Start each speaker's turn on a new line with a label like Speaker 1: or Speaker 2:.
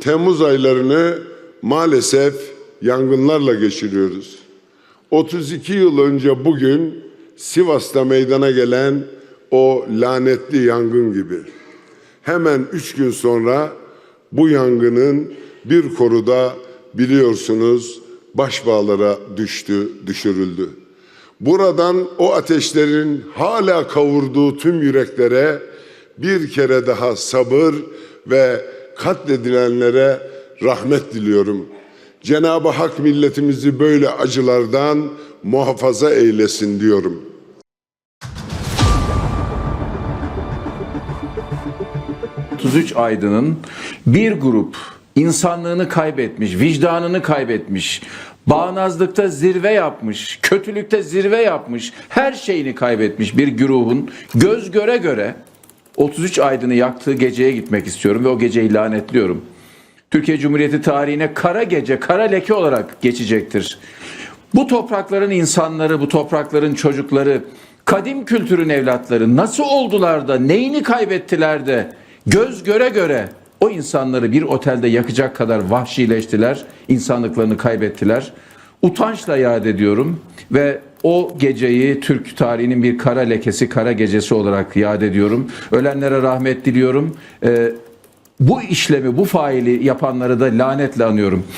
Speaker 1: Temmuz aylarını maalesef yangınlarla geçiriyoruz. 32 yıl önce bugün Sivas'ta meydana gelen o lanetli yangın gibi. Hemen üç gün sonra bu yangının bir koruda biliyorsunuz başbağlara düştü, düşürüldü. Buradan o ateşlerin hala kavurduğu tüm yüreklere bir kere daha sabır ve katledilenlere rahmet diliyorum. Cenab-ı Hak milletimizi böyle acılardan muhafaza eylesin diyorum.
Speaker 2: Cık, 33 aydının bir grup insanlığını kaybetmiş, vicdanını kaybetmiş, bağnazlıkta zirve yapmış, kötülükte zirve yapmış, her şeyini kaybetmiş bir güruhun göz göre göre 33 aydını yaktığı geceye gitmek istiyorum ve o geceyi lanetliyorum. Türkiye Cumhuriyeti tarihine kara gece, kara leke olarak geçecektir. Bu toprakların insanları, bu toprakların çocukları, kadim kültürün evlatları nasıl oldular da, neyini kaybettiler de göz göre göre o insanları bir otelde yakacak kadar vahşileştiler, insanlıklarını kaybettiler. Utançla yad ediyorum ve o geceyi Türk tarihinin bir kara lekesi, kara gecesi olarak yad ediyorum. Ölenlere rahmet diliyorum. Ee, bu işlemi, bu faili yapanları da lanetle anıyorum.